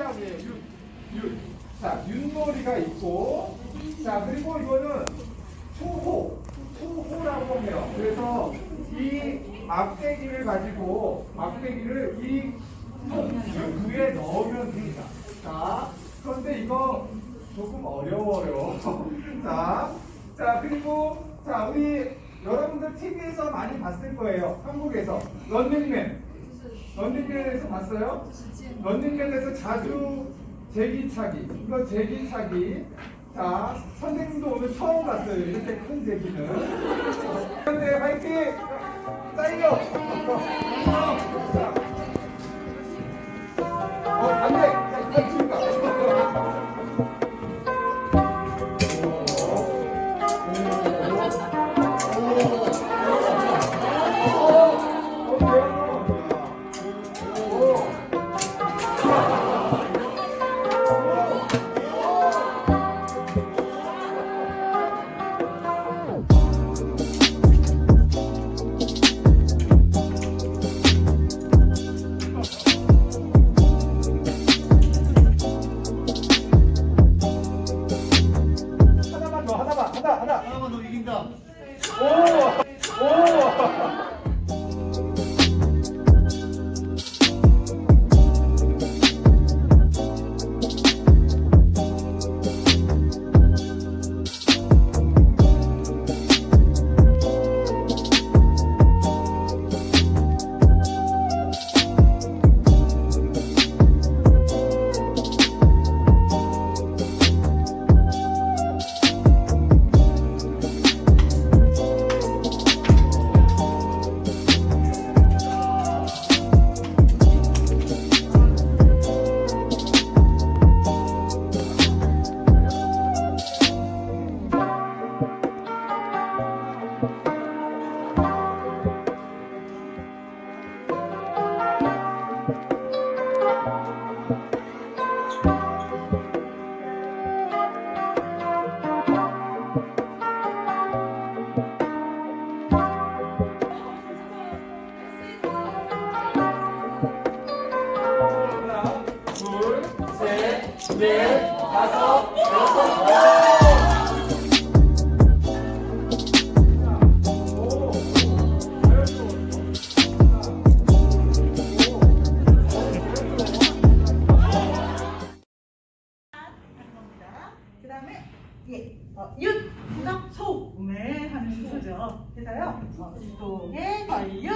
아니에요. 윤. 윤. 자, 윷놀이가 있고, 자, 그리고 이거는 투호. 투호라고 해요. 그래서 이 막대기를 가지고, 막대기를 이 통, 위에 넣으면 됩니다. 자, 그런데 이거 조금 어려워요. 자, 자, 그리고, 자, 우리 여러분들 TV에서 많이 봤을 거예요. 한국에서. 런닝맨. 런닝맨에서 봤어요? 런닝맨에서 자주 제기차기. 이거 제기차기. 자, 선생님도 오늘 처음 봤어요. 이렇게 큰 제기는. 네, 화이팅! 짜이 넷, 다섯, 여섯. 그 예, 어, 윤, 구석, 소, 음에 하는 순서죠. 그래서요. 어, 동해 걸려